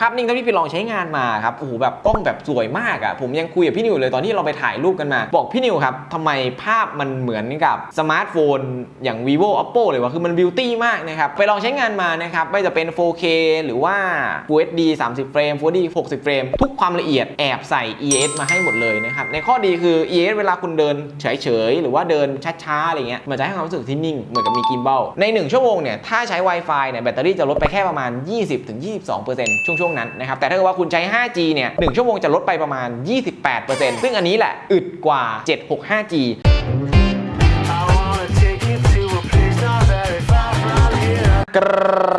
ภาพนิ่งเท่าที่พี่ลองใช้งานมาครับโอ้โหแบบกล้องแบบสวยมากอะผมยังคุยกับพี่นิวเลยตอนที่เราไปถ่ายรูปกันมา บอกพี่นิวครับทำไมภาพมันเหมือนกับสมาร์ทโฟน อย่าง vivo oppo เลยวะคือมันบิวตี้มากนะครับไปลองใช้งานมานะครับไม่จะเป็น 4K หรือว่า Full HD 30 เฟรม Full HD 60 เฟรม ทุกความละเอียดแอบใส่ ES มาให้หมดเลยนะครับ ในข้อดีคือ ES เวลาคุณเดินเฉยๆ หรือว่าเดินช้าๆ อะไรเงี้ย มันจะให้ความรู้สึกที่นิ่ง เหมือนกับมีกิม b บ l ใน 1 ชั่วโมงเนี่ย ถ้าใช้ Wi-Fi เนี่ย แบตเตอรี่จะลดไปแค่ประมาณ 20-22%ช่วงๆนั้นนะครับแต่ถ้าเกิดว่าคุณใช้ 5G เนี่ย1ชั่วโมงจะลดไปประมาณ 28%ซึ่งอันนี้แหละอึดกว่า 765G ก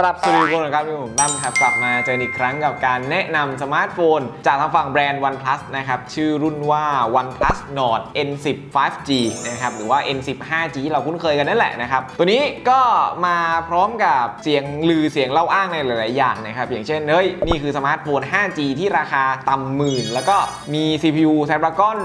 รับสวัสดีทุกคนครับที่ผมตั้มครับกลับมาเจออีกครั้งกับการแนะนำสมาร์ทโฟน จากทางฝั่งแบรนด์ OnePlus นะครับชื่อรุ่นว่า OnePlus Nord N10 5G นะครับหรือว่า N10 5G ที่เราคุ้นเคยกันนั่นแหละนะครับตัวนี้ก็มาพร้อมกับเสียงลือเสียงเล่าอ้างในหลาย ๆ อย่างนะครับอย่างเช่นเฮ้ยนี่คือสมาร์ทโฟน 5G ที่ราคาต่ำหมื่น แล้วก็มี CPU Snapdragon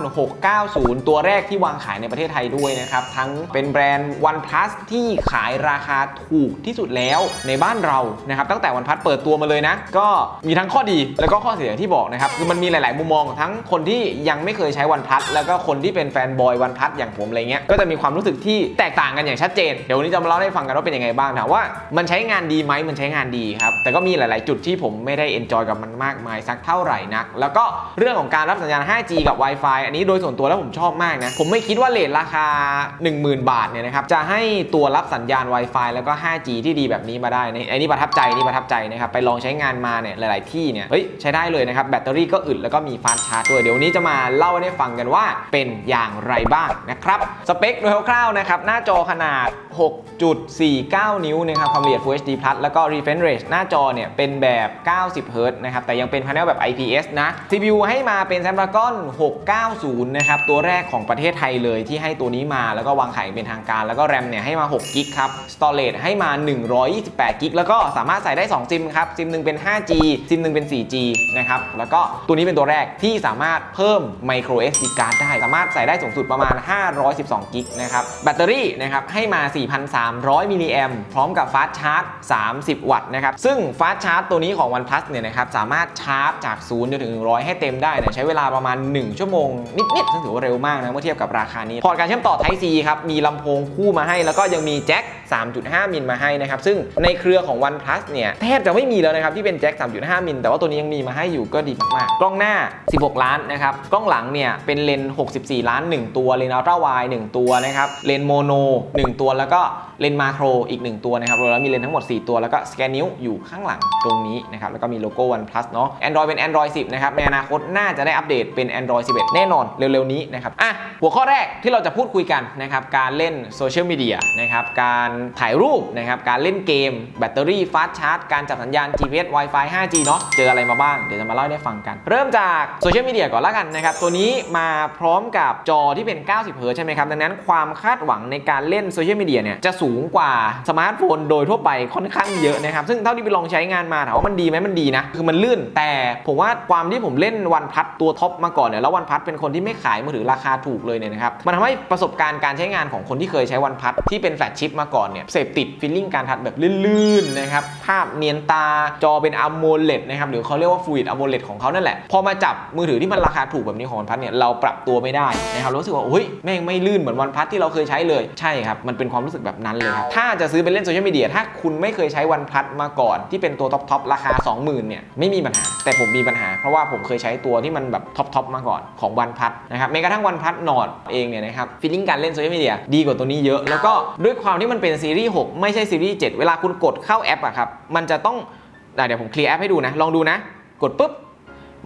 690 ตัวแรกที่วางขายในประเทศไทยด้วยนะครับทั้งเป็นแบรนด์ OnePlus ที่ขายราคาถูกที่สุดแล้วในบ้านเรานะครับตั้งแต่ OnePlus เปิดตัวมาเลยนะ ก็มีทั้งข้อดีแล้วก็ข้อเสียที่บอกนะครับคือมันมีหลาย ๆ มุมมองทั้งคนที่ยังไม่เคยใช้ OnePlus แล้วก็คนที่เป็นแฟนบอย OnePlus อย่างผมอะไรเงี้ยก็จะมีความรู้สึกที่แตกต่างกันอย่างชัดเจนเดี๋ยววันนี้จะมาเล่าให้ฟังกันว่าเป็นยังไงบ้างถามว่ามันใช้งานดีไหมมันใช้งานดีครับแต่ก็มีหลาย ๆ จุดที่ผมไม่ได้เอนจอยกับมันมากมายสักเท่าไหร่นัก แล้วก็เรื่องของการรับสัญญาณ 5G กับ Wi-Fi อันนี้โดยส่วนตัวแล้วผมชอบมากนะผมไม่คิดว่าเลทราคา 10,000 บาทเนี่ยนะครับจะให้ตัวรับสัญญาณ Wi-Fi แล้วก็ 5G ที่ดีแบบนี้มาได้ในอันนี้ประทับใจนี่ประทับใจนะครับไปลองใช้งานมาเนี่ยหลาย ๆ ที่เนี่ยเฮ้ยใช้ได้เลยนะครับแบตเตอรี่ก็อึดแล้วก็มีฟาสชาร์จด้วยเดี๋ยวนี้จะมาเล่าให้ฟังกันว่าเป็นอย่างไรบ้างนะครับสเปคโดยคร่าวๆนะครับหน้าจอขนาด 6.49 นิ้วนะครับความละเอียด Full HD Plus แล้วก็ refresh rate หน้าจอเนี่ยเป็นแบบ 90 Hz นะครับแต่ยังเป็น panel แบบ IPS นะ CPU ให้มาเป็น Snapdragon 690 นะครับตัวแรกของประเทศไทยเลยที่ให้ตัวนี้มาแล้วก็วางขายเป็นทางการ แล้วก็ RAM เนี่ยให้มา6กิกครับ Storage ให้มา128กิกแล้วก็สามารถใส่ได้ 2 ซิมครับ ซิมหนึ่งเป็น 5G ซิมหนึ่งเป็น 4G นะครับ แล้วก็ตัวนี้เป็นตัวแรกที่สามารถเพิ่ม micro SD card ได้ สามารถใส่ได้สูงสุดประมาณ 512กิกนะครับ แบตเตอรี่นะครับให้มา 4,300 มิลลิแอมพร้อมกับฟาสชาร์จ 30 วัตต์นะครับ ซึ่งฟาสชาร์จตัวนี้ของ OnePlus เนี่ยนะครับสามารถชาร์จจาก0จนถึง100 ให้เต็มได้เนี่ยใช้เวลาประมาณ 1 ชั่วโมงนิดๆซึ่งถือว่าเร็วมากนะเมื่อเทียบกับราคานี้ พอร์ตการเชื่อมต่อ Type C ครับมีลำโพงคู่มาให้แล้วก็ยังมีแจ็ค 3.5 มิลมาให้นะครับ ซึ่งในเครือของ OnePlus เนี่ย แทบจะไม่มีแล้วนะครับ ที่เป็นแจ็ค 3.5 มิลแต่ว่าตัวนี้ยังมีมาให้อยู่ก็ดีมากๆ กล้องหน้า 16 ล้านนะครับ กล้องหลังเนี่ย เป็นเลนส์64 ล้าน 1 ตัว เลนส์อัลตร้าไวด์1ตัวนะครับ เลนส์โมโน 1 ตัวแล้วก็เลนส์มาโครอีก 1 ตัวนะครับรวมแล้วมีเลนส์ทั้งหมด 4 ตัวแล้วก็สแกนนิ้วอยู่ข้างหลังตรงนี้นะครับแล้วก็มีโลโก้ OnePlus เนาะ Android เป็น Android 10 นะครับในอนาคตน่าจะได้อัปเดตเป็น Android 11 แน่นอนเร็วๆนี้นะครับอะหัวข้อแรกที่เราจะพูดคุยกันนะครับการเล่นโซเชียลมีเดียนะครับการถ่ายรูปนะครับ การเล่นเกม แบตเตอรี่ฟาสชาร์จ การจับสัญญาณ GPS Wi-Fi 5G เนาะ เจออะไรมาบ้าง เดี๋ยวจะมาเล่าให้ฟังกัน เริ่มจากโซเชียลมีเดียก่อนละกันนะครับ ตัวนี้มาพร้อมกับจอที่เป็น 90 เฮิร์ใช่ไหมครับ ดังนั้นความคาดหวังในการเล่นโซเชียลมีเดียเนี่ยจะสูงกว่าสมาร์ทโฟนโดยทั่วไปค่อนข้างเยอะนะครับ ซึ่งเท่าที่ไปลองใช้งานมาถามว่ามันดีไหมมันดีนะ คือมันลื่น แต่ผมว่าความที่ผมเล่นวันพัดตัวท็อปมาก่อนเนี่ย แล้ววันพัดเป็นคนที่ไม่ขายมือถือราคาถูกเลยเนี่ยนะครับ มันทำให้ประสบการณ์การใช้งานของคนที่เคยใช้วันพัดที่เป็นแฟลชชิปมาก่อนเนี่ยเสพติดฟีลลิ่งการทัดแบบลื่นๆนะครับภาพเนียนตาจอเป็น AMOLED นะครับหรือเขาเรียกว่า Fluid AMOLED ของเขานั่นแหละ พอมาจับมือถือที่มันราคาถูกแบบนี้ของวันพัดเนี่ยเราปรับตัวไม่ได้นะครับรู้สึกว่าเฮ้ยแม่งไม่ลื่นเหมือนวันพัดที่เราเคยใช้เลยใช่ครับมันเป็นความรู้สึกแบบนั้นเลยครับถ้าจะซื้อไปเล่นโซเชียลมีเดียถ้าคุณไม่เคยใช้วันพัดมาก่อนที่เป็นตัวท็อปทอปราคา 20,000เนี่ยไม่มีปัญหา แต่ผมมีปัญหา เพราะว่าผมเคยใช้ตัวที่มันแบบท็อปทอปมาก่อนของวันพัดนะครับแม้กระทั่งวันพัดนอดเองเนี่ยนะครับฟีลลิ่งการเล่นโซเชียลมีเดียดีกว่าตัวนี้เยอะแล้วก็ด้วยความที่มันเป็นซีรีส์6ไม่ใช่ซีรีส์7เวลาคุณกดเข้าแอปอะครับ มันจะต้องเดี๋ยวผมเคลียร์แอปให้ดูนะ ลองดูนะ กดปุ๊บ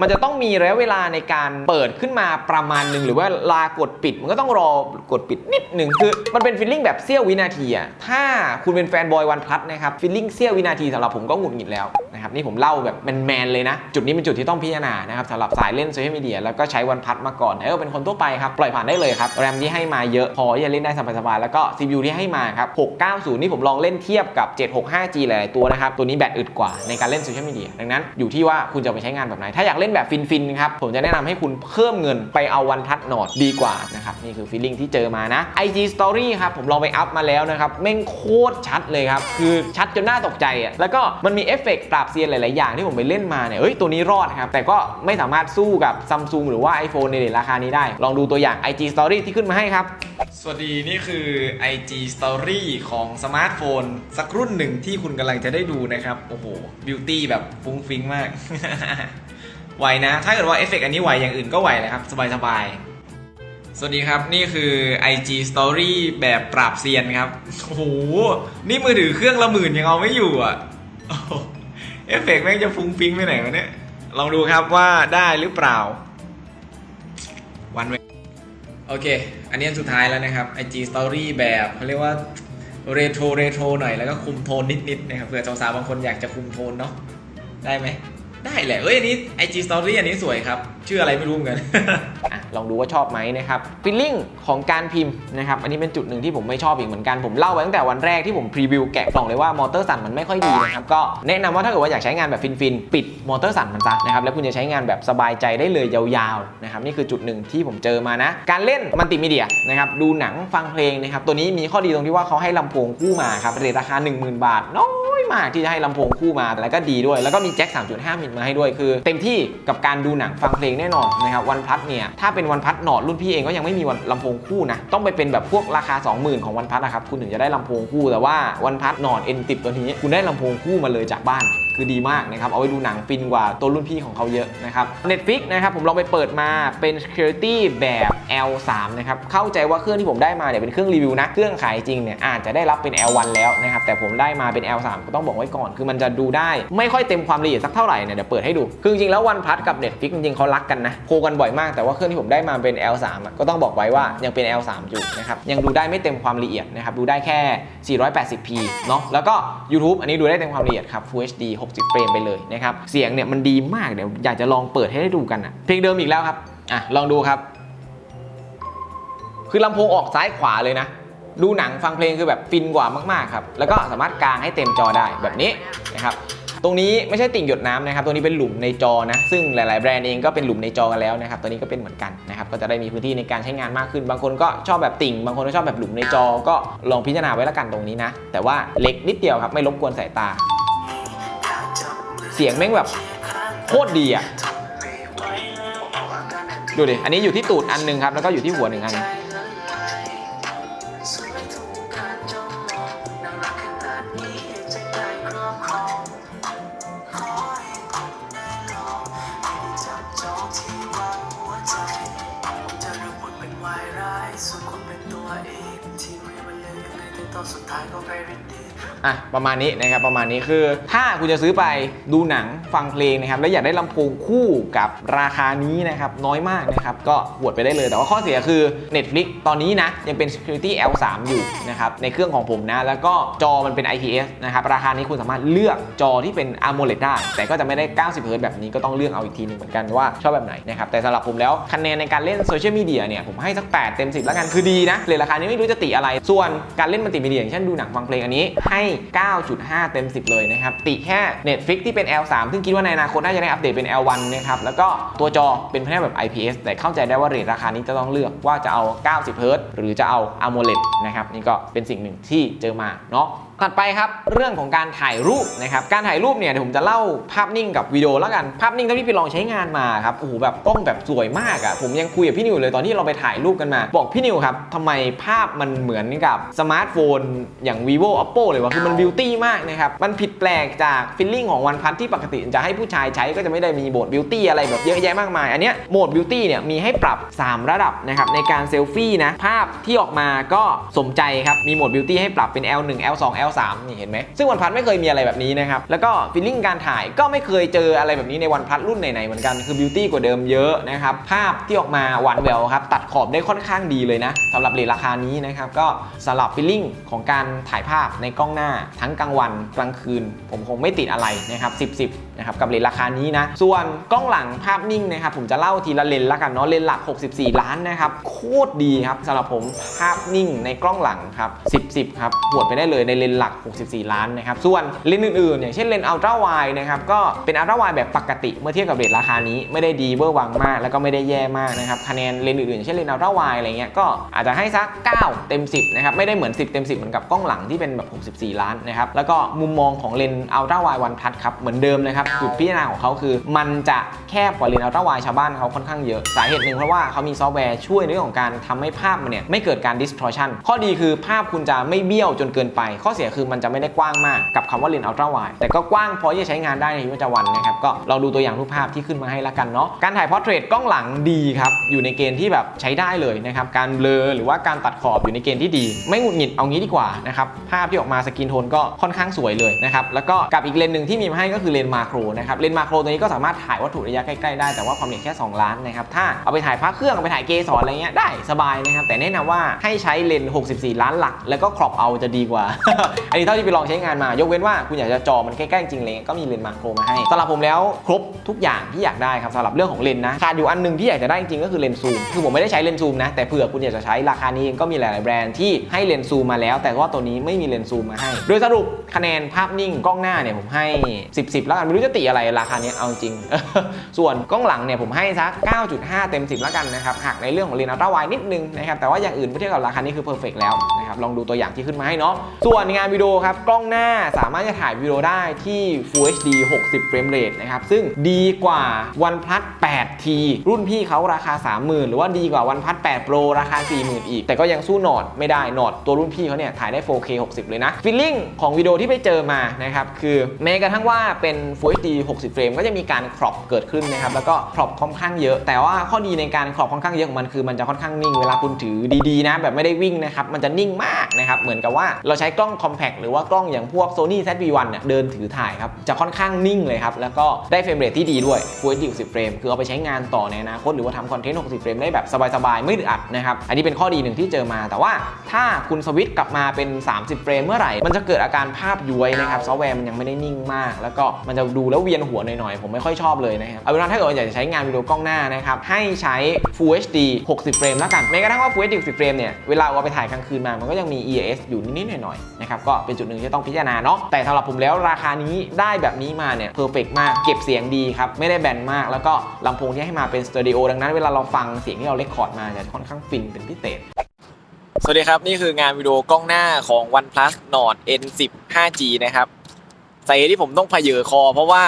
มันจะต้องมีระยะเวลาในการเปิดขึ้นมาประมาณหนึ่งหรือว่าลากดปิด มันก็ต้องรอกดปิดนิดหนึ่งคือมันเป็นฟีลลิ่งแบบเสี้ยววินาทีอะถ้าคุณเป็นแฟนบอยวันพลัสนะครับฟีลลิ่งเสี้ยววินาทีสำหรับผมก็หงุดหงิดแล้ว นะครับนี่ผมเล่าแบบแมนๆเลยนะ จุดนี้เป็นจุดที่ต้องพิจารณานะครับสำหรับสายเล่นโซเชียลมีเดียแล้วก็ใช้วันพัดมาก่อนเออเป็นคนทั่วไปครับ ปล่อยผ่านได้เลยครับ แรมที่ให้มาเยอะพอที่จะเล่นได้สบายๆแล้วก็ CPU ที่ให้มาครับ690 นี่ผมลองเล่นเทียบกับ 765G หลายๆตัวนะครับ ตัวนี้แบตอึดกว่าในการเล่นโซเชียลมีเดียดังนั้นอยู่ที่ว่าคุณจะไปใช้งานแบบไหน ถ้าอยากเล่นแบบฟินๆครับผมจะแนะนำให้คุณเพิ่มเงินไปเอาวันพัดนอดดีกว่านะครับนี่คือฟีลลิ่งที่เจอมานะ IG Story ครับผมลองไปอัพมาแล้วนะครับแม่งโคตรชัดเลยครับคือชัดจนน่าตกใจอะแล้วก็มันมีเอฟเฟกต์ปรับสีซียนหลาย ๆ อย่างที่ผมไปเล่นมาเนี่ยเอ้ยตัวนี้รอดครับ แต่ก็ไม่สามารถสู้กับซัมซุงหรือว่า iPhone ในเรทราคานี้ได้ ลองดูตัวอย่าง IG Story ที่ขึ้นมาให้ครับ สวัสดีนี่คือ IG Story ของสมาร์ทโฟน สักรุ่นหนึ่งที่คุณกำลังจะได้ดูนะครับ โอ้โหบิวตี้แบบฟุ้งฟิ้งมาก ไหวนะ ถ้าเกิดว่าเอฟเฟกต์อันนี้ไหวอย่างอื่นก็ไหวเลยครับ สบาย ๆสวัสดีครับ นี่คือ IG Story แบบปราบเซียนครับ โอ้โห นี่มือถือเครื่องละหมื่นยังเอาไม่อยู่อะ เอฟเฟกต์แม่งจะฟุ้งฟิ้งไปไหนวะเนี่ย ลองดูครับว่าได้หรือเปล่า วันเวโอเค อันนี้สุดท้ายแล้วนะครับ IG Story แบบเขาเรียกว่าเรโทรเรโทรหน่อยแล้วก็คุมโทนนิดๆนะครับเผื่อสาวๆบางคนอยากจะคุมโทนเนาะได้ไหม ได้แหละ เอ้ยอันนี้ IG Story อันนี้สวยครับ ชื่ออะไรไม่รู้เหมือนกันอะ ลองดูว่าชอบไหมนะครับฟีลลิ่งของการพิมพ์นะครับอันนี้เป็นจุดหนึ่งที่ผมไม่ชอบอีกเหมือนกันผมเล่าไว้ตั้งแต่วันแรกที่ผมพรีวิวแกะกล่องเลยว่ามอเตอร์สั่นมันไม่ค่อยดีนะครับก็แนะนำว่าถ้าเกิดว่าอยากใช้งานแบบฟินๆปิดมอเตอร์สั่นมันซะนะครับแล้วคุณจะใช้งานแบบสบายใจได้เลยยาวๆนะครับนี่คือจุดหนึ่งที่ผมเจอมานะการเล่นมัลติมีเดียนะครับดูหนังฟังเพลงนะครับตัวนี้มีข้อดีตรงที่ว่าเขาให้ลำโพงคู่มาครับเรทราคา 10,000 บาทน้อยมากที่จะให้ลำโพงคู่มาแล้วก็ดีด้วย แล้วก็มีแจ็ค3.5มิลมาให้ด้วยคือ เต็มที่กับการดูหนังฟังเพลงแน่นอนนะครับวันพัทเนี่ยถ้าเป็นวันพัดหนอดรุ่นพี่เองก็ยังไม่มีวันลำโพงคู่นะ ต้องไปเป็นแบบพวกราคา 20,000 ของวันพัดนะครับ คุณถึงจะได้ลำโพงคู่ แต่ว่าวันพัดหนอด N10 ตัวนี้ คุณได้ลำโพงคู่มาเลยจากบ้าน คือดีมากนะครับ เอาไว้ดูหนังฟินกว่าตัวรุ่นพี่ของเขาเยอะนะครับ Netflix นะครับผมลองไปเปิดมาเป็น security แบบ L3 นะครับ เข้าใจว่าเครื่องที่ผมได้มาเนี่ยเป็นเครื่องรีวิวนะ เครื่องขายจริงเนี่ยอาจจะได้รับเป็น L1 แล้วนะครับ แต่ผมได้มาเป็น L3 ก็ต้องบอกไว้ก่อน คือมันจะดูได้ไม่ค่อยเต็มความละเอียดสักเท่าไหร่เนี่ยเดี๋ยวเปิดให้ดู คือจริงๆแล้ว OnePlus กับ Netflix จริงๆเขารักกันนะโคกันบ่อยมาก แต่ว่าเครื่องที่ผมได้มาเป็น L3 ก็ต้องบอกไว้ว่ายังเป็น L3 อยู่นะครับยังดูได้ไม่เต็มความละเอียดนะครับดูได้แค่ 480p เนาะแล้วก็ YouTube อันนี้ดูได้เต็มความละเอียดครับ Full HD 60 เฟรมไปเลยนะครับ เสียงเนี่ยมันดีมากเดี๋ยวอยากจะลองเปิดให้ได้ดูกันอะเพลงเดิมอีกแล้วครับ อะ ลองดูครับ คือลำโพงออกซ้ายขวาเลยนะ ดูหนังฟังเพลงคือแบบฟินกว่ามากๆครับ แล้วก็สามารถกางให้เต็มจอได้แบบนี้นะครับตรงนี้ไม่ใช่ติ่งหยดน้ำนะครับ ตัวนี้เป็นหลุมในจอนะ ซึ่งหลาย ๆ แบรนด์เองก็เป็นหลุมในจอกันแล้วนะครับ ตัวนี้ก็เป็นเหมือนกันนะครับ ก็จะได้มีพื้นที่ในการใช้งานมากขึ้น บางคนก็ชอบแบบติ่ง บางคนก็ชอบแบบหลุมในจอ ก็ลองพิจารณาไว้ละกันตรงนี้นะ แต่ว่าเล็กนิดเดียวครับ ไม่รบกวนสายตา เสียงแม่งแบบโคตรดีอะ ดูดิ อันนี้อยู่ที่ตูดอันหนึงครับ แล้วก็อยู่ที่หัวหนึ่งอัน อะประมาณนี้นะครับประมาณนี้คือ ถ้าคุณจะซื้อไปดูหนังฟังเพลงนะครับแล้วอยากได้ลำโพงคู่กับราคานี้นะครับน้อยมากนะครับก็หวดไปได้เลย แต่ว่าข้อเสียคือ Netflix ตอนนี้นะยังเป็น Security L3 อยู่นะครับในเครื่องของผมนะแล้วก็จอมันเป็น IPS นะครับราคานี้คุณสามารถเลือกจอที่เป็น AMOLED ได้ แต่ก็จะไม่ได้ 90 Hz แบบนี้ก็ต้องเลือกเอาอีกทีหนึงเหมือนกันว่าชอบแบบไหนนะครับแต่สำหรับผมแล้วคะแนนในการเล่นโซเชียลมีเดียเนี่ยผมให้สัก 8 เต็ม 10 แล้วกันคือดีนะเลยราคานี้ไม่รู้จะติอะไรส่วนการเล่นมัลติมีเดียอย่างเช่นดูหนังฟังเพลงอันนี้ให้9.5 เต็ม 10 เลยนะครับ ติแค่ Netflix ที่เป็น L3 ซึ่งคิดว่าในอนาคตน่าจะได้อัปเดตเป็น L1 นะครับแล้วก็ตัวจอเป็นแผนแบบ IPS แต่เข้าใจได้ว่าเรทราคานี้จะต้องเลือกว่าจะเอา 90 Hz หรือจะเอา AMOLED นะครับนี่ก็เป็นสิ่งหนึ่งที่เจอมาเนาะ ถัดไปครับเรื่องของการถ่ายรูปนะครับการถ่ายรูปเนี่ยเดี๋ยวผมจะเล่าภาพนิ่งกับวิดีโอแล้วกันภาพนิ่งที่พี่ลองใช้งานมาครับโอ้โหแบบกล้องแบบสวยมากอะ่ะผมยังคุยกับพี่นิวเลยตอนที่เราไปถ่ายรูปกันมา บอกพี่นิวครับทำไมภาพมันเหมือนกับสมาร์ทโฟนอย่าง vivo oppo เลยวะคือมันบิวตี้มากนะครับมันผิดแปลกจากฟิลลิ่งของวันพัทที่ปกติจะให้ผู้ชายใช้ก็จะไม่ได้มีโหมดบิวตี้อะไรแบบเยอะแยะมากมาย อันเนี้ยโหมดบิวตี้เนี่ยมีให้ปรับ 3 ระดับนะครับในการเซลฟี่นะภาพที่ออกมาก็สมใจครับมีโหมดบิวตี้ให้ปรับเป็น L1 L2 L3 นี่เห็นไหมซึ่งวันพัดไม่เคยมีอะไรแบบนี้นะครับแล้วก็ฟีลลิ่งการถ่ายก็ไม่เคยเจออะไรแบบนี้ในวันพัดรุ่นไหนๆเหมือนกันคือบิวตี้กว่าเดิมเยอะนะครับภาพที่ออกมาหวานแหววครับตัดขอบได้ค่อนข้างดีเลยนะสำหรับเรทราคานี้นะครับก็สำหรับฟีลลิ่งของการถ่ายภาพในกล้องหน้าทั้งกลางวันกลางคืน ผมคงไม่ติดอะไรนะครับ10 10 นะครับกับเรทราคานี้นะ ส่วนกล้องหลังภาพนิ่งนะครับผมจะเล่าทีละเลนละกันเนาะเลนหลัก 64 ล้านนะครับโคตรดีครับสำหรับผมภาพนิ่งในกล้องหลังครับ10 10ครับหวดไปได้เลยในเลนหลัก 64 ล้านนะครับส่วนเลนอื่นๆ อย่างเช่นเลนอัลตร้าไวนะครับก็เป็นอัลตร้าไวแบบปกติเมื่อเทียบกับเรทราคานี้ไม่ได้ดีเวอร์วังมาก แล้วก็ไม่ได้แย่มากนะครับคะแนนเลนอื่นๆเช่นเลนอัลตร้าไวอะไรเงี้ยก็อาจจะให้สัก 9 เต็ม 10นะครับไม่ได้เหมือน 10 เต็ม 10 เหมือนกับกล้องหลังที่เป็นแบบ 64 ล้านนะครับแล้วก็มุมมองของเลนอัลตร้าไววันพัทครับเหมือนเดิมเลยครับจุดพิจารณาของเขาคือ มันจะแคบกว่าเลนส์อัลตร้าไวชาวบ้านเขาค่อนข้างเยอะสาเหตุหนึ่งเพราะว่าเขามีซอฟต์แวร์ช่วยในเรื่องของการทำให้ภาพมันเนี่ยไม่เกิดการ distortion ข้อดีคือภาพคุณจะไม่เบี้ยวจนเกินไป ข้อเสียคือมันจะไม่ได้กว้างมากกับคำว่าเลนส์อัลตร้าไวแต่ก็กว้างพอที่จะใช้งานได้ในชีวิตประจำวันนะครับก็ลองดูตัวอย่างรูปภาพที่ขึ้นมาให้ละกันเนาะการถ่ายพอร์เทรตกล้องหลังดีครับอยู่ในเกณฑ์ที่แบบใช้ได้เลยนะครับการเบลอหรือว่าการตัดขอบอยู่ในเกณฑ์ที่ดี ไม่หงุดหงิดเอางี้ดีกว่านะครับภาพที่ออกมาสกินโทนก็ค่อนข้างสวยเลยนะครับแล้วก็กับอีกเลนหนึ่งที่มีมาให้ก็คือเลนมาโครนะครับเลนส์มาโครตัวนี้ก็สามารถถ่ายวัตถุระยะใกล้ๆได้แต่ว่าความละเอียดแค่ 2 ล้านนะครับถ้าเอาไปถ่ายพระเครื่องเอาไปถ่ายเกสรอะไรเงี้ยได้สบายนะครับแต่แนะนำว่าให้ใช้เลนส์64 ล้านหลัก แล้วก็ครอปเอาจะดีกว่า อันนี้เท่าที่ไปลองใช้งานมายกเว้นว่าคุณอยากจะจอมันใกล้ๆจริงเลยก็มีเลนส์มาโครมาให้สำหรับผมแล้วครบทุกอย่างที่อยากได้ครับสำหรับเรื่องของเลนส์นะขาดอยู่อันหนึงที่อยากจะได้จริงๆก็คือเลนส์ซูมคือผมไม่ได้ใช้เลนส์ซูมนะแต่เผื่อคุณอยากจะใช้ราคานี้เองก็มีหลายๆแบรนด์ที่ให้เลนส์ซูมมาแล้ว แต่ว่าตัวนี้ไม่มีเลนส์ซูมมาให้ โดยสรุปคะแนนภาพนิ่งกล้องหน้าเนี่ยผมให้ 10 10 แล้วกันไม่รู้จะติอะไรราคาเนี้ยเอาจริง ส่วนกล้องหลังเนี่ยผมให้สัก 9.5 เต็ม 10 แล้วกันนะครับหักในเรื่องของเลนส์อัลตร้าไวนิดนึงนะครับแต่ว่าอย่างอื่นเมื่อเทียบกับราคานี้คือเพอร์เฟกแล้วนะครับลองดูตัวอย่างที่ขึ้นมาให้เนาะส่วนงานวิดีโอครับกล้องหน้าสามารถจะถ่ายวิดีโอได้ที่ Full HD 60 เฟรมเรทนะครับซึ่งดีกว่า OnePlus 8T รุ่นพี่เขาราคา 30,000 หรือว่าดีกว่า OnePlus 8 Pro ราคา 40,000 อีก แต่ก็ยังสู้หนอดไม่ได้หนอดตัวรุ่นพี่เขาเนี่ยถ่ายได้ 4K 60 เลยนะฟีลลิ่งของวิดีโอที่ไปเจอมานะครับคือแม้กระทั่งว่าเป็น Full HD 60 เฟรมก็จะมีการครอปเกิดขึ้นนะครับแล้วก็ครอปค่อนข้างเยอะ แต่ว่าข้อดีในการครอปค่อนข้างเยอะของมันคือมันจะค่อนข้างนิ่งเวลาคุณถือดีๆนะแบบไม่ได้วิ่งนะครับมันจะนิ่งมากนะครับเหมือนกับว่าเราใช้กล้องคอมแพ t หรือว่ากล้องอย่างพวก Sony ZV-1 เนี่ยเดินถือถ่ายครับจะค่อนข้างนิ่งเลยครับแล้วก็ได้เฟรมเรทที่ดีด้วย Full HD 60 เฟรมคือเอาไปใช้งานต่อในอนาคตหรือว่าทำคอนเทนต์60 เฟรมได้แบบสบายๆไม่อึดอัดนะครับอันนี้เป็นข้อดีหนึ่งที่เจอมา แต่ว่าถ้าคุณสวิตช์กลับมาเป็น 30 เฟรมเมื่อไหร่ มันจะเกิดอาการภาพย้วยนะครับซอฟต์แวร์มันยังไม่ได้นิ่งมาก แล้วก็มันจะดูแล้วเวียนหัวหน่อยๆ ผมไม่ค่อยชอบเลยนะครับ เอาเป็นว่าถ้าเกิดว่าอยากจะใช้งานวิดีโอกล้องหน้านะครับ ให้ใช้ Full HD 60 เฟรมแล้วกันแม้กระทั่งว่า Full HD 60 เฟรมเนี่ย เวลาเอาไปถ่ายกลางคืนมา มันก็ยังมี EAS อยู่นิดๆหน่อยๆ นะครับ ก็เป็นจุดหนึ่งที่ต้องพิจารณาเนาะ แต่สำหรับผมแล้วราคานี้ได้แบบนี้มาเนี่ยเพอร์เฟกมาก เก็บเสียงดีครับ ไม่ได้แบนมาก แล้วก็ลำโพงที่ให้มาเป็นสเตอริโอดังนั้นเวลาเราฟังเสียงที่เราเลคคอร์ดมาจะค่อนข้างฟินเป็นพิเศษสวัสดีครับ นี่คืองานวิดีโอกล้องหน้าของ OnePlus Nord N10 5G นะครับ สาเหตุที่ผมต้องพเยอคอ เพราะว่า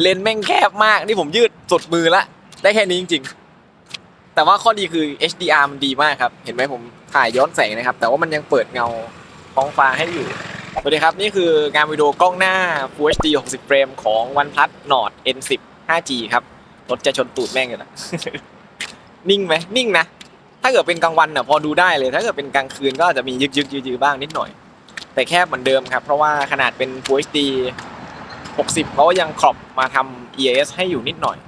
เลนส์แม่งแคบมากนี่ผมยืดสุดมือละได้แค่นี้จริง ๆ แต่ว่าข้อดีคือ HDR มันดีมากครับ เห็นไหมผมถ่ายย้อนแสงนะครับ แต่ว่ามันยังเปิดเงาท้องฟ้าให้อยู่สวัสดีครับ นี่คืองานวิดีโอกล้องหน้า Full HD 60 เฟรมของ OnePlus Nord N10 5G ครับรถจะชนตูดแม่งอยู่นะนิ่งไหมนิ่งนะ ถ้าเกิดเป็นกลางวันน่ะพอดูได้เลย ถ้าเกิดเป็นกลางคืนก็อาจจะมียึกยึกยือๆบ้างนิดหน่อย แต่แคบเหมือนเดิมครับ เพราะว่าขนาดเป็น Full HD 60 เขายังครอบมาทำ EAS ให้อยู่นิดหน่อย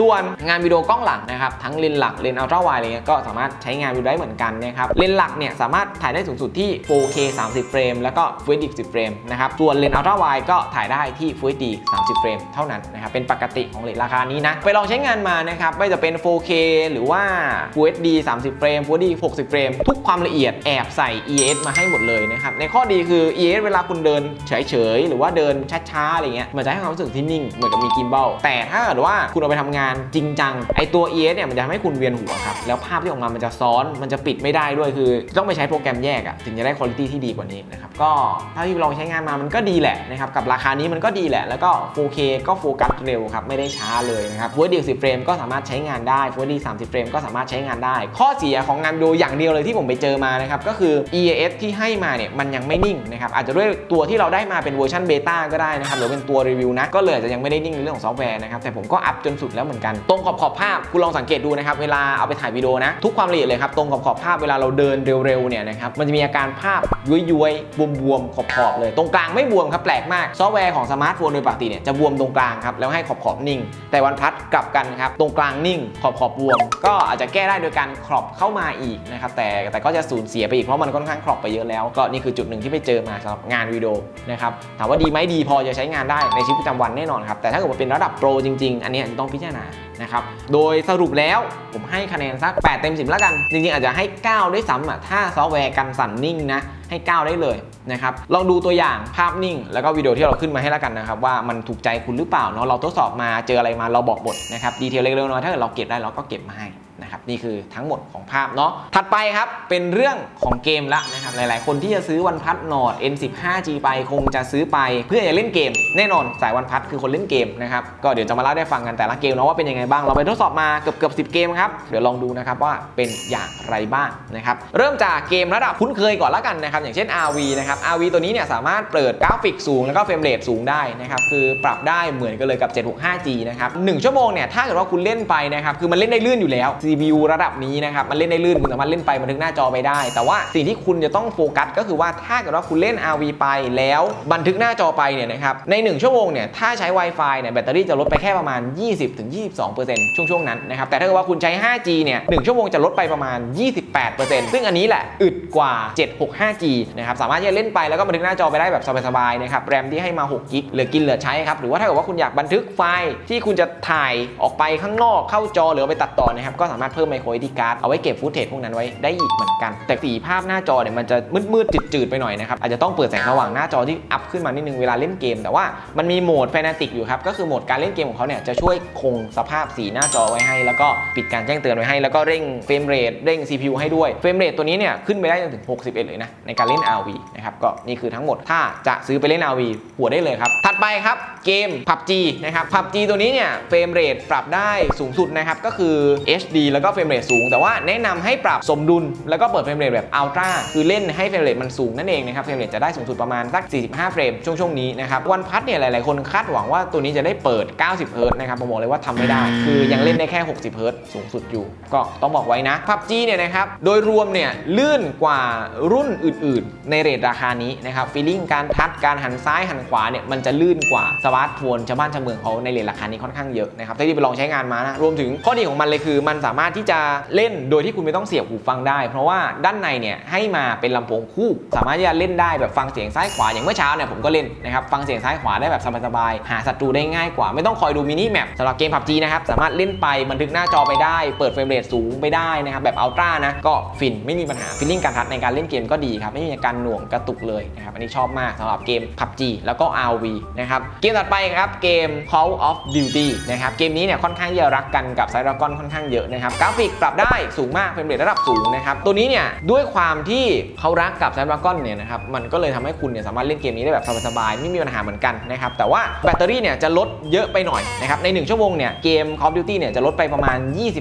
ส่วนงานวิดีโอกล้องหลังนะครับทั้งเลนส์หลักเลนส์อัลตร้าไวอะไรเงี้ยก็สามารถใช้งานวิดีโอได้เหมือนกันนะครับเลนส์หลักเนี่ยสามารถถ่ายได้สูงสุดที่ 4K 30 เฟรมแล้วก็ Full HD 10 เฟรมนะครับส่วนเลนส์อัลตร้าไวก็ถ่ายได้ที่ Full HD 30 เฟรมเท่านั้นนะครับเป็นปกติของเลนส์ราคานี้นะไปลองใช้งานมานะครับไม่จะเป็น 4K หรือว่า Full HD 30 เฟรม Full HD 60 เฟรมทุกความละเอียดแอบใส่ ES มาให้หมดเลยนะครับในข้อดีคือ ES เวลาคุณเดินเฉยๆหรือว่าเดินช้าๆอะไรเงี้ยมันจะให้ความรู้สึกที่นิ่งเหมือนกับมีกิมบัลแต่ถ้าเกิดว่าคุณเอาไปทำงานจริงจัง ไอตัว ES เนี่ยมันจะทำให้คุณเวียนหัวครับ แล้วภาพที่ออกมามันจะซ้อน มันจะปิดไม่ได้ด้วยคือ ต้องไปใช้โปรแกรมแยกอะถึงจะได้คุณภาพที่ดีกว่านี้นะครับ ก็เท่าที่ลองใช้งานมามันก็ดีแหละนะครับ กับราคานี้มันก็ดีแหละ แล้วก็ 4K ก็โฟกัสเร็วครับ ไม่ได้ช้าเลยนะครับ Full HD 10เฟรมก็สามารถใช้งานได้ Full HD 30เฟรมก็สามารถใช้งานได้ ข้อเสียของงานวิดีโออย่างเดียวเลยที่ผมไปเจอมานะครับ ก็คือ EAS ที่ให้มาเนี่ยมันยังไม่นิ่งนะครับ อาจจะด้วยตัวที่เราได้มาเป็นเวอร์ชันเบต้าก็ได้นะครับ หรือเป็นตัวรีวิวนะ ก็เลยอาจจะยังไม่ได้นิ่งในเรื่องของซอฟต์แวร์นะครับ แต่ผมก็อัพจนสุดแล้วเหมือนกัน ตรงขอบขอบภาพคุณลองสังเกตดูนะครับ เวลาเอาไปถ่ายวิดีโอนะ ทุกความละเอียดเลยครับ ตรงขอบขอบภาพเวลาเราเดินเร็วๆเนี่ยนะครับ มันจะมีอาการภาพย้วยๆ บวมๆ ขอบๆเลย ตรงกลางไม่บวมครับ แปลกมาก ซอฟต์แวร์ของสมาร์ทโฟนโดยปกติเนี่ยจะบวมตรงกลางครับ แล้วให้ขอบๆนิ่ง แต่วันพัดกลับกันครับ ตรงกลางนิ่ง ขอบขอบบวม ก็อาจจะแก้ได้โดยการครอบเข้ามาอีกนะครับ แต่แต่ก็จะสูญเสียไปอีก เพราะมันค่อนข้างครอบไปเยอะแล้ว ก็นี่คือจุดหนึ่งที่ไปเจอมาสำหรับงานวิดีโอนะครับ ถามว่าดีไหมดีพอจะใช้งานได้ในชีวิตประจำวันแน่นอนครับ แต่ถ้าเกิดว่าเป็นระดับโปรจริงๆ อันนี้ต้องพิจารณานะครับ โดยสรุปแล้วผมให้คะแนนสัก 8 เต็ม 10 แล้วกัน จริงๆ อาจจะให้9ด้ซ้ำอะถ้าซอฟต์แวร์กันสั่นนิ่งนะให้ 9 ได้เลยนะครับ ลองดูตัวอย่างภาพนิ่ง แล้วก็วิดีโอที่เราขึ้นมาให้แล้วกันนะครับ ว่ามันถูกใจคุณหรือเปล่าเนาะเราทดสอบมาเจออะไรมาเราบอกบทนะครับดีเทลเล็กๆน้อยๆถ้าเกิดเราเก็บได้เราก็เก็บมาให้ นะครับนี่คือทั้งหมดของภาพเนาะถัดไปครับเป็นเรื่องของเกมละนะครับหลาย ๆ คนที่จะซื้อวันพัดนอด N15G ไปคงจะซื้อไปเพื่อจะเล่นเกม แน่นอนสายวันพัดคือคนเล่นเกมนะครับก็เดี๋ยวจะมาเล่าได้ฟังกันแต่ละเกมเนาะว่าเป็นยังไงบ้างเราไปทดสอบมาเกือบเกือบสิเกมครับเดี๋ยวลองดูนะครับว่าเป็นอย่างไรบ้างนะครับเริ่มจากเกมระดับคุ้นเคยก่อนละกันนะครับอย่างเช่น RV นะครับ RV ตัวนี้เนี่ยสามารถเปิดกราฟิกสูงแล้วก็เฟรมเรทสูงได้นะครับคือปรับได้เหมือนกันเลยกับ 765G นะครับ1ชั่วโมงเนี่ยถ้าเกิดว่าคุณเล่นไปนะครับคือมันเล่นได้ลื่นอยู่แล้ว CPU ระดับนี้นะครับมันเล่นได้ลื่นคุณสามารถเล่นไปบันทึกหน้าจอไปได้ แต่ว่าสิ่งที่คุณจะต้องโฟกัสก็คือว่าถ้าเกิดว่าคุณเล่น RV ไปแล้วบันทึกหน้าจอไปเนี่ยนะครับใน 1 ชั่วโมงเนี่ยถ้าใช้ Wi-Fi เนี่ยแบตเตอรี่จะลดไปแค่ประมาณ 20-22%ช่วงช่วงนั้นนะครับแต่ถ้าเกิดว่าคุณใช้ 5G เนี่ย1ชั่วโมงจะลดไปประมาณ 28%ซึ่งอันนี้แหละอึดกว่า 765G นะครับสามารถที่จะเล่นไปแล้วก็บันทึกหน้าจอไปได้แบบสบายๆนะครับแรมที่ให้มา 6 กิกเหลือกินเหลือใช้ครับหรือว่าถ้าเกิดว่าคุณอยากบันทึกไฟล์ที่คุณจะถ่ายออกไปข้างนอกเข้าจอหรือไปตัดต่อนะครับก็สาามารถเพิ่มไมโคร SD card เอาไว้เก็บฟุตเทจพวกนั้นไว้ได้อีกเหมือนกัน แต่สีภาพหน้าจอเนี่ยมันจะมืดๆจืดๆไปหน่อยนะครับอาจจะต้องเปิดแสงสว่างหน้าจอที่อัพขึ้นมานิดนึงเวลาเล่นเกม แต่ว่ามันมีโหมดแฟนาติกอยู่ครับก็คือโหมดการเล่นเกมของเขาเนี่ยจะช่วยคงสภาพสีหน้าจอไว้ให้ แล้วก็ปิดการแจ้งเตือนไว้ให้ แล้วก็เร่งเฟรมเรทเร่ง CPU ให้ด้วยเฟรมเรทตัวนี้เนี่ยขึ้นไปได้จนถึง 61 เลยนะในการเล่น RV นะครับก็นี่คือทั้งหมดถ้าจะซื้อไปเล่น RV หัวได้เลยครับถัดไปครับเกม PUBG นะครับ PUBG ตัวนี้เนี่ยเฟรมเรทปรับได้สูงสุดนะครับก็คือ HD แล้วก็เฟรมเรทสูง แต่ว่าแนะนำให้ปรับสมดุล แล้วก็เปิดเฟรมเรทแบบ Ultra คือเล่นให้เฟรมเรทมันสูงนั่นเองนะครับเฟรมเรทจะได้สูงสุดประมาณสัก 45 เฟรมช่วงช่วงๆนี้นะครับวันพัดเนี่ยหลาย ๆ คนคาดหวังว่าตัวนี้จะได้เปิด 90 เฮิร์ตซ์นะครับผมบอกเลยว่าทำไม่ได้ คือยังเล่นได้แค่ 60 เฮิร์ตซ์สูงสุดอยู่ ก็ต้องบอกไว้นะ PUBG เนี่ยนะครับโดยรวมเนี่ยลื่นกว่ารุ่นอื่น ๆ ในเรทราคานี้นะครับฟีลลิ่งการทัดการหันซ้ายหันขวาเนี่ยมันจะลื่นกว่าสมาร์ทโฟนชาวบ้านชาวเมืองเขาในเรทราคานี้ค่อนข้างเยอะนะครับถ้าที่ไปลองใช้งานมานะรวมถึงข้อดีของมันเลยคือมันสามารถที่จะเล่นโดยที่คุณไม่ต้องเสียบหูฟังได้ เพราะว่าด้านในเนี่ยให้มาเป็นลำโพงคู่ สามารถที่จะเล่นได้แบบฟังเสียงซ้ายขวาอย่างเมื่อเช้าเนี่ยผมก็เล่นนะครับฟังเสียงซ้ายขวาได้แบบสบายๆหาศัตรูได้ง่ายกว่าไม่ต้องคอยดูมินิแมปสำหรับเกม PUBG นะครับสามารถเล่นไปบันทึกหน้าจอไปได้ เปิดเฟรมเรทสูงไปได้นะครับแบบอัลตร้านะก็ฟินไม่มีปัญหาฟีลลิ่งการทัดในการเล่นเกมก็ดีครับไม่มีอาการหน่วงกระตุกเลยนะครับอันนี้ชอบมากสำหรับเกม PUBG แล้วก็ RV นะครับเกมถัดไปครับเกม Call of Duty นะครับเกมนี้เนี่ยค่อนข้างจะรักกันกับ Cyberpunk ค่อนข้างเยอะนะครับกราฟิกปรับได้สูงมากเฟรมเรทระดับสูงนะครับตัวนี้เนี่ยด้วยความที่เขารักกับ Cyberpunk เนี่ยนะครับมันก็เลยทำให้คุณเนี่ยสามารถเล่นเกมนี้ได้แบบสบายๆไม่มีปัญหาเหมือนกันนะครับแต่ว่าแบตเตอรี่เนี่ยจะลดเยอะไปหน่อยนะครับใน 1 ชั่วโมงเนี่ยเกม Call of Duty เนี่ยจะลดไปประมาณ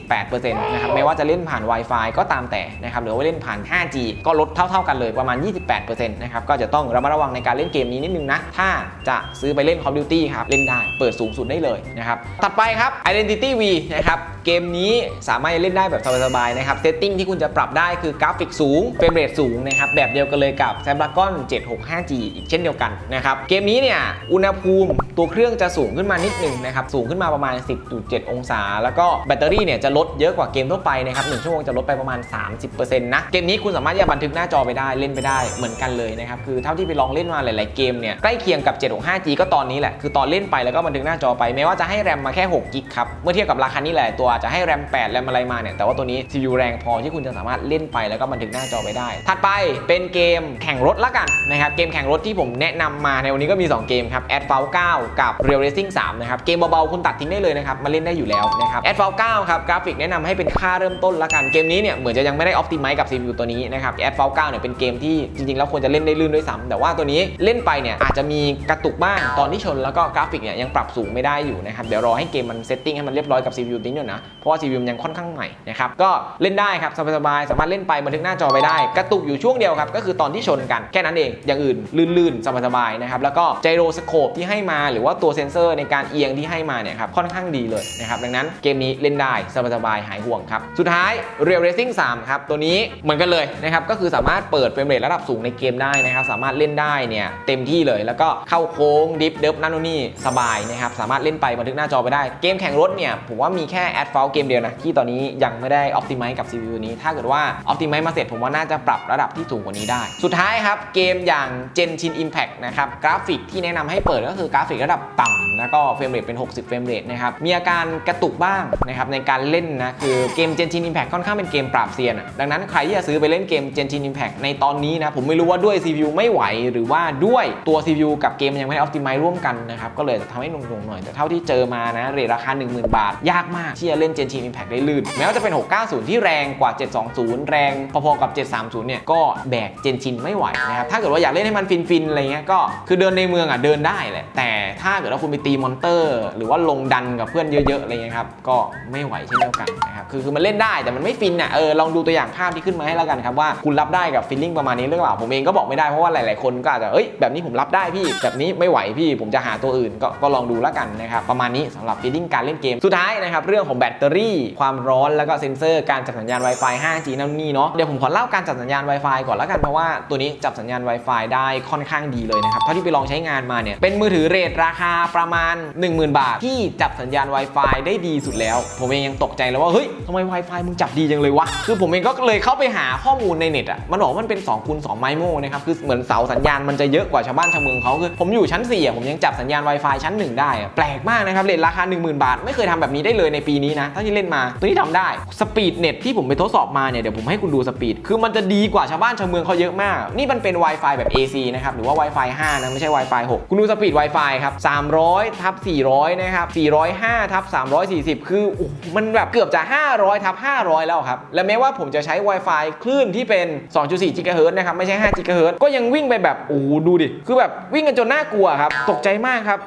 28%นะครับไม่ว่าจะเล่นผ่าน Wi-Fi ก็ตามแต่นะครับหรือว่าเล่นผ่าน 5G ก็ลดเท่า ๆกันเลยประมาณ 28%นะครับก็จะต้องระมัดระวังในการเล่นเกมนี้นิดนึงนะถ้าจะซื้อไปเล่น Call of Duty ครับเล่นได้เปิดสูงสุดได้เลยนะครับถัดไปครับ Identity V นะครับเกมนี้สามารถเล่นได้แบบสบายๆนะครับเซตติ้งที่คุณจะปรับได้คือกราฟิกสูงเฟรมเรทสูงนะครับแบบเดียวกันเลยกับ Snapdragon 765G อีกเช่นเดียวกันนะครับเกมนี้เนี่ยอุณหภูมิตัวเครื่องจะสูงขึ้นมานิดหนึ่งนะครับสูงขึ้นมาประมาณ 10.7 องศา แล้วก็แบตเตอรี่เนี่ยจะลดเยอะกว่าเกมทั่วไปนะครับ1ชั่วโมงจะลดไปประมาณ 30%นะเกมนี้คุณสามารถที่จะบันทึกหน้าจอไปได้เล่นไปได้เหมือนกันเลยนะครับคือเท่าที่ไปลองเล่นมาหลายๆเกมเนี่ยใกล้เคียงกับ 765G ก็ตอนนี้แหละคือตอนเล่นไปแล้วก็บันทึกหน้าจอไปแม้ว่าจะให้แรมมาแค่6กิกครับเมื่อเทียบกับราคานี้หลายตัวจะให้แรม8รมอะไรมาเนี่ยแต่ว่าตัวนี้ CPU แรงพอที่คุณจะสามารถเล่นไปแล้วก็บันทึกหน้าจอไปได้ ถัดไปเป็นเกมแข่งรถละกันนะครับเกมแข่งรถที่ผมแนะนำมาในวันนี้ก็มี 2 เกมครับ a d f a l 9 กับ Real Racing 3นะครับเกมเบาๆคุณตัดทิ้งได้เลยนะครับมาเล่นได้อยู่แล้วนะครับ a d f a l 9ครับกราฟิกแนะนำให้เป็นค่าเริ่มต้นละกันเกมนี้เนี่ยเหมือนจะยังไม่ได้ optimize กับ CPU ตัวนี้นะครับ a d f a l 9เนี่ยเป็นเกมที่จริงๆแล้วควรจะเล่นได้ลื่นด้วยซ้ำแต่ว่าตัวนี้เล่นไปเนี่ยอาจจะมีกระตุกบ้างตอนที่ชนแล้วก็กราฟิกเนี่ยยังปรับสูงไม่ได้อยู่นะครับเดี๋ยวรอให้เกมมันเซตติ้งให้มันเรียบร้อยกับ CPU นี้อยู่นะเพราะว่า CPU มันยังค่่อนข้างใหม่นะครับก็เล่นได้ครับสบายๆสามารถเล่นไปบันทึกหน้าจอไปได้ กระตุกอยู่ช่วงเดียวครับก็คือตอนที่ชนกันแค่นั้นเองอย่างอื่นลื่นๆสบายๆนะครับแล้วก็ไจโรสโคปที่ให้มาหรือว่าตัวเซนเซอร์ในการเอียงที่ให้มาเนี่ยครับค่อนข้างดีเลยนะครับดังนั้นเกมนี้เล่นได้สบายๆหายห่วงครับสุดท้าย Real Racing 3ครับตัวนี้เหมือนกันเลยนะครับก็คือสามารถเปิดเฟรมเรทระดับสูงในเกมได้นะครับสามารถเล่นได้เนี่ยเต็มที่เลยแล้วก็เข้าโค้งดิฟเดิฟนั่นนู่นนี่สบายนะครับสามารถเล่นไปบันทึกหน้าจอไปได้เกมแข่งรถเนี่ยผมว่ามีแค่ a d f a l เกมเดียวนะที่ตอนนี้ยังไม่ได้ optimize กับ CPU นี้ ถ้าเกิดว่า optimize มาเสร็จผมว่าน่าจะปรับระดับที่สูงกว่านี้ได้ สุดท้ายครับเกมอย่าง Genshin Impact นะครับกราฟิกที่แนะนำให้เปิดก็คือกราฟิกระดับต่ำแล้วก็เฟรมเรทเป็น 60 เฟรมเรทนะครับมีอาการกระตุกบ้างนะครับในการเล่นนะคือเกม Genshin Impact ค่อนข้างเป็นเกมปราบเซียน ดังนั้นใครที่จะซื้อไปเล่นเกม Genshin Impact ในตอนนี้นะผมไม่รู้ว่าด้วย CPU ไม่ไหวหรือว่าด้วยตัว CPU กับเกมยังไม่ได้ optimize ร่วมกันนะครับก็เลยจะทำให้หน่วงๆหน่อยแต่เท่าที่เจอมานะเรทราคา 10,000 บาท ยากมากที่จะเล่น Genshin Impact ได้ลื่น แม้ว่าจะเป็น 690 ที่แรงกว่า 720 แรงพอๆกับ 730 เนี่ย ก็แบกเจนชินไม่ไหวนะครับ ถ้าเกิดว่าอยากเล่นให้มันฟินๆ อะไรเงี้ย ก็คือเดินในเมืองอะเดินได้แหละ แต่ถ้าเกิดว่าคุณไปตีมอนเตอร์ หรือว่าลงดันกับเพื่อนเยอะๆ อะไรเงี้ยครับ ก็ไม่ไหวเช่นเดียวกันนะครับ คือคือมันเล่นได้แต่มันไม่ฟินอะ เออ ลองดูตัวอย่างภาพที่ขึ้นมาให้แล้วกันครับว่าคุณรับได้กับฟีลลิ่งประมาณนี้หรือเปล่า ผมเองก็บอกไม่ได้เพราะว่าหลายๆ คนก็อาจจะเอ้ย แบบนี้ผมรับได้พี่ แบบนี้ไม่ไหวพี่ ผมจะหาตัวอื่นก็ก็ลองดูแล้วกันนะครับ ประมาณนี้สำหรับฟีลลิ่งการเล่นเกม สุดท้ายนะครับ เรื่องของแบตเตอรี่ความร้อนแล้วก็เซ็นเซอร์การจับสัญญาณ Wi-Fi 5G นั่นนี่เนาะเดี๋ยวผมขอเล่าการจับสัญญาณ Wi-Fi ก่อนแล้วกันเพราะว่าตัวนี้จับสัญญาณ Wi-Fi ได้ค่อนข้างดีเลยนะครับเท่าที่ไปลองใช้งานมาเนี่ยเป็นมือถือเรทราคาประมาณ 10,000 บาท ที่จับสัญญาณ Wi-Fi ได้ดีสุดแล้ว ผมเองยังตกใจเลยว่าเฮ้ยทำไม Wi-Fi มึงจับดีจังเลยวะคือผมเองก็เลยเข้าไปหาข้อมูลในเน็ตอะมันบอกว่ามันเป็น2คูณ2ไมโมนะครับคือเหมือนเสาสัญญาณมันจะเยอะกว่าชาวบ้านชาวเมืองเขาคือผมอยู่ชั้น4อะผมยังจับสัญญาณ Wi-Fi ชั้น 1 ได้อะแปลกมากนะครับเรทราคา 10,000 บาท ไม่เคยทำแบบนี้ได้เลยในปีนี้นะเท่าที่เล่นมาตัวนี้ทำได้สปีดเน็ตที่ผมไปทดสอบมาเนี่ยเดี๋ยวผมให้คุณดูสปีดคือมันจะดีกว่าชาวบ้านชาวเมืองเขาเยอะมาก นี่มันเป็น Wi-Fi แบบ AC นะครับหรือว่า Wi-Fi 5นะไม่ใช่ Wi-Fi 6 คุณดูสปีด Wi-Fi ครับ300ทับ400นะครับ405ทับ340 คือโอ้มันแบบเกือบจะ 500ทับ500 แล้วครับ และแม้ว่าผมจะใช้ Wi-Fi คลื่นที่เป็น 2.4 GHz นะครับไม่ใช่ 5 GHz ก็ยังวิ่งไปแบบโอ้ดูดิ คือแบบวิ่งกันจนน่ากลัวครับ ตกใจมากครับ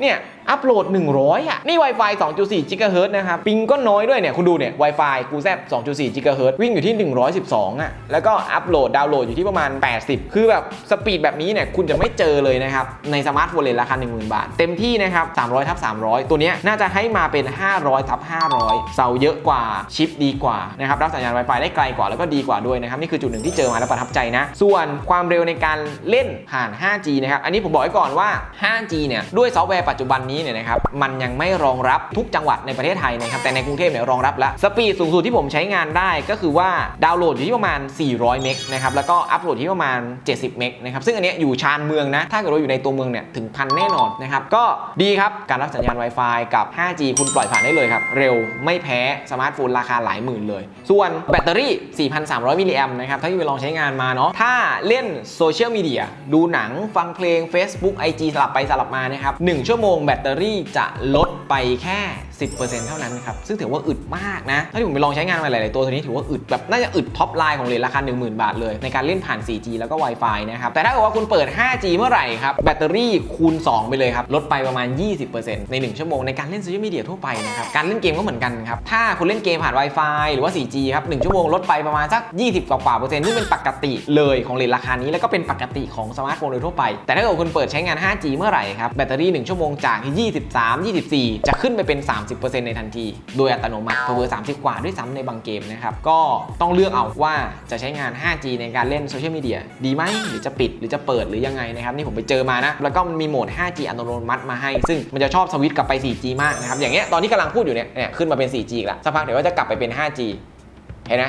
เนี่ย อัปโหลด 100 อะ นี่ Wi-Fi 2.4 GHz นะครับ ปิงก็น้อยด้วยเนี่ย คุณดูเนี่ย Wi-Fi กูแซบ2.4 GHz วิ่งอยู่ที่ 112 อะ แล้วก็อัปโหลดดาวน์โหลดอยู่ที่ประมาณ 80 คือแบบสปีดแบบนี้เนี่ย คุณจะไม่เจอเลยนะครับ ในสมาร์ทโฟนเลนราคา 10,000 บาท เต็มที่นะครับ 300ทับ300 ตัวเนี้ยน่าจะให้มาเป็น 500ทับ500 เสาเยอะกว่าชิปดีกว่านะครับรับสัญญาณ Wi-Fi ได้ไกลกว่าแล้วก็ดีกว่าด้วยนะครับนี่คือจุดหนึ่งที่เจอมาแล้วประทับใจนะ ส่วนความเร็วในการเล่นผ่าน 5G นะครับอันนี้ผมบอกไว้ก่อนว่า 5G เนี่ยด้วยซอฟต์แวร์ปัจจุบันนเนี่ยนะครับมันยังไม่รองรับทุกจังหวัดในประเทศไทยนะครับแต่ในกรุงเทพเนี่ยรองรับแล้วสปีดสูงสุดที่ผมใช้งานได้ก็คือว่าดาวน์โหลดอยู่ที่ประมาณ 400 เมกนะครับแล้วก็อัปโหลดที่ประมาณ 70 เมกนะครับซึ่งอันนี้อยู่ชานเมืองนะถ้าเกิดว่าอยู่ในตัวเมืองเนี่ยถึงพันแน่นอนนะครับก็ดีครับการรับสัญญาณ Wi-Fi กับ 5G คุณปล่อยผ่านได้เลยครับเร็วไม่แพ้สมาร์ทโฟนราคาหลายหมื่นเลย ส่วนแบตเตอรี่ 4,300 มิลลิแอมนะครับถ้าที่ไปลองใช้งานมาเนาะถ้าเล่นโซเชียลมีเดียดูหนังฟังเพลง Facebook IG สลับไปสลับมานะครับ1ชั่วโมงแบตตเตอรี่จะลดไปแค่ 10%เท่านั้นครับ ซึ่งถือว่าอึดมากนะถ้าที่ผมไปลองใช้งานมาหลาย ๆ ตัวตัวนี้ถือว่าอึดแบบน่าจะอึดท็อปไลน์ของเลนราคา 10,000 บาทเลย ในการเล่นผ่าน 4G แล้วก็ Wi-Fi นะครับ แต่ถ้าเกิดว่าคุณเปิด 5G เมื่อไหร่ครับ แบตเตอรี่คูณ 2 ไปเลยครับ ลดไปประมาณ 20%ใน 1 ชั่วโมงในการเล่นโซเชียลมีเดียทั่วไปนะครับ การเล่นเกมก็เหมือนกันครับ ถ้าคุณเล่นเกมผ่าน Wi-Fi หรือว่า 4G ครับ1ชั่วโมงลดไปประมาณสัก 20 กว่าเปอร์เซ็นต์ซึ่งเป็นปกติเลยของเลนราคานี้แล้วก็เป็นปกติของสมาร์ทโฟนโดยทั่วไป แต่ถ้าเกิดคุณเปิดใช้งาน 5G เมื่อไหร่ครับแบตเตอรี่ 1 ชั่วโมงจาก 23 24 จะขึ้นไปเป็น 30ในทันที โดยอัตโนมัติเพิ่ม30 กว่าด้วยซ้ำในบางเกมนะครับ ก็ต้องเลือกเอาว่าจะใช้งาน 5G ในการเล่นโซเชียลมีเดียดีไหมหรือจะปิดหรือจะเปิดหรือยังไงนะครับ นี่ผมไปเจอมานะ แล้วก็มันมีโหมด 5G อัตโนมัติมาให้ ซึ่งมันจะชอบสวิตช์กลับไป 4G มากนะครับอย่างเงี้ยตอนนี้กำลังพูดอยู่เนี่ยเนี่ยขึ้นมาเป็น 4G อีกละสักพักเดี๋ยวก็จะกลับไปเป็น 5G เห็นไหม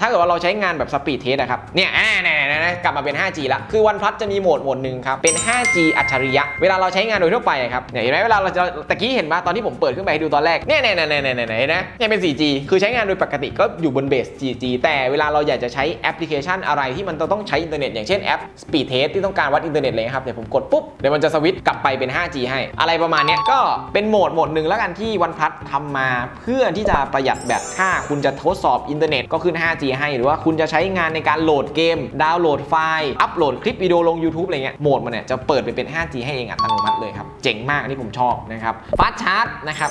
ถ้าเกิดว่าเราใช้งานแบบสปีดเทสอะครับ เนี่ยอ่าเนี่ยเนี่ยเนี่ยกลับมาเป็น 5G ละ คือวันพลัสจะมีโหมดโหมดหนึ่งครับ เป็น 5G อัจฉริยะ เวลาเราใช้งานโดยทั่วไปครับ เนี่ยเห็นไหมเวลาเราจะตะกี้เห็นปะตอนที่ผมเปิดขึ้นไปให้ดูตอนแรก เนี่ยเนี่ยเนี่ยเนี่ยเนี่ยเนี่ยนะเนี่ยเป็น 4G คือใช้งานโดยปกติก็อยู่บนเบส 4G แต่เวลาเราอยากจะใช้แอปพลิเคชันอะไรที่มันต้องใช้อินเทอร์เน็ตอย่างเช่นแอป Speed Test ที่ต้องการวัดอินเทอร์เน็ตเลยครับ เดี๋ยวผมกดปุ๊บ เดี๋ยวมันจะสวิตช์กลับไปเป็น 5G ให้ อะไรประมาณเนี้ยก็เป็นโหมดโหมดหนึ่งแล้วกันที่วันพลัสทำมา เพื่อที่จะประหยัดแบตถ้าคุณจะทดสอบอินเทอร์เน็ตก็ขึ้น 5G ให้ หรือว่าคุณจะใช้งานในการโหลดเกม ดาวน์โหลดไฟล์ อัปโหลดคลิปวิดีโอลง YouTube อะไรเงี้ย โหมดมันเนี่ยจะเปิดไปเป็น 5G ให้เองอัตโนมัติเลยครับ เจ๋งมาก นี่ผมชอบนะครับ ฟาสชาร์จนะครับ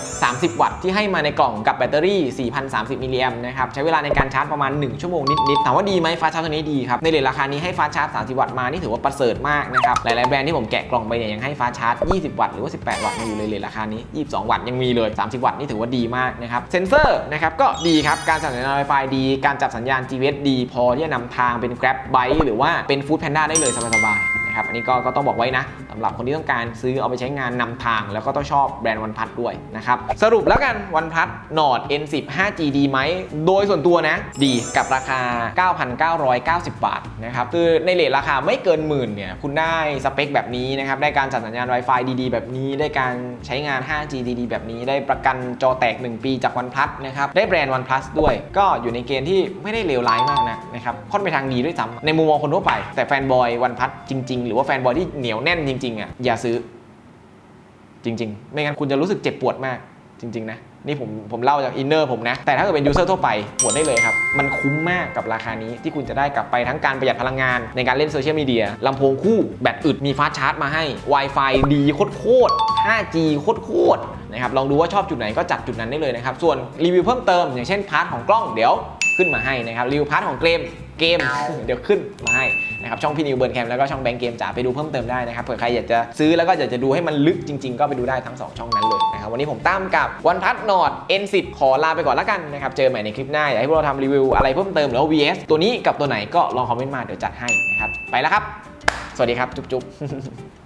30 วัตต์ที่ให้มาในกล่องกับแบตเตอรี่ 4,030มิลลิแอมนะครับ ใช้เวลาในการชาร์จประมาณ 1 ชั่วโมงนิดๆ ถามว่าดีไหมฟาสชาร์จตัวนี้ดีครับ ในเรทราคานี้ให้ฟาสชาร์จ 30 วัตต์มา นี่ถือว่าประเสริฐมากนะครับ หลายๆแบรนด์ที่ผมแกะกล่องไปเนี่ยยังให้ฟาสชาร์จ 20 วัตต์หรือว่า 18 วัตต์มาอยู่เลยเรทราคานี้ 22 วัตต์ยังมีเลย 30 วัตต์นี่ถือว่าดีมากนะครับ เซนเซอร์นะครับก็ดีครับ การจับสัญญาณ Wi-Fi ดีการจับสัญญาณ GPS ดี พอที่จะนำทางเป็น Grab Bike หรือว่าเป็น Food Panda ได้เลยสบายๆนะครับ อันนี้ก็ก็ต้องบอกไว้นะสำหรับคนที่ต้องการซื้อเอาไปใช้งานนำทาง แล้วก็ต้องชอบแบรนด์วันพัทด้วยนะครับสรุปแล้วกันวันพัท Nord N10 5G ดีไหมโดยส่วนตัวนะ ดีกับราคา 9,990 บาทนะครับคือในเลทราคาไม่เกินหมื่นเนี่ยคุณได้สเปคแบบนี้นะครับได้การจัดสัญญาณ Wi-Fi ดีๆ แบบนี้ ได้การใช้งาน 5G ดีๆ แบบนี้ ได้ประกันจอแตก 1 ปีจากวันพัทนะครับได้แบรนด์ OnePlus ด้วย ก็อยู่ในเกณฑ์ที่ไม่ได้เลวร้ายมากนะนะครับค่อนไปทางดีด้วยซ้ำในมุมมองคนทั่วไป แต่แฟนบอยวันพัทจริง ๆ หรือว่าแฟนบอยที่เหนียวแน่นจริงๆอะอย่าซื้อ จริง ๆ ไม่งั้นคุณจะรู้สึกเจ็บปวดมากจริง ๆ นะ นี่ผมผมเล่าจากอินเนอร์ผมนะ แต่ถ้าเกิดเป็นยูเซอร์ทั่วไปหวดได้เลยครับ มันคุ้มมากกับราคานี้ที่คุณจะได้กลับไปทั้งการประหยัดพลังงาน ในการเล่นโซเชียลมีเดียลำโพงคู่ แบตอึดมีฟาสชาร์จมาให้ Wi-Fi ดีโคตร 5G โคตรๆนะครับลองดูว่าชอบจุดไหนก็จัดจุดนั้นได้เลยนะครับ ส่วนรีวิวเพิ่มเติม อย่างเช่นพาร์ทของกล้องเดี๋ยวขึ้นมาให้นะครับรีวิวพาร์ทของเกม เกม เดี๋ยวขึ้นมาให้นะครับช่องพี่นิวเบิร์นแคมแล้วก็ช่องแบงค์เกมจ๋าไปดูเพิ่มเติมได้นะครับเผื่อใครอยากจะซื้อแล้วก็อยากจะดูให้มันลึกจริง ๆ ก็ไปดูได้ทั้ง 2 ช่องนั้นเลยนะครับวันนี้ผมตั้มกับวันพัทนอด N10 ขอลาไปก่อนแล้วกันนะครับเจอใหม่ในคลิปหน้าอยากให้พวกเราทำรีวิวอะไรเพิ่มเติมหรือว่า VS ตัวนี้กับตัวไหนก็ลองคอมเมนต์มาเดี๋ยวจัดให้นะครับไปแล้วครับ สวัสดีครับจุ๊บๆ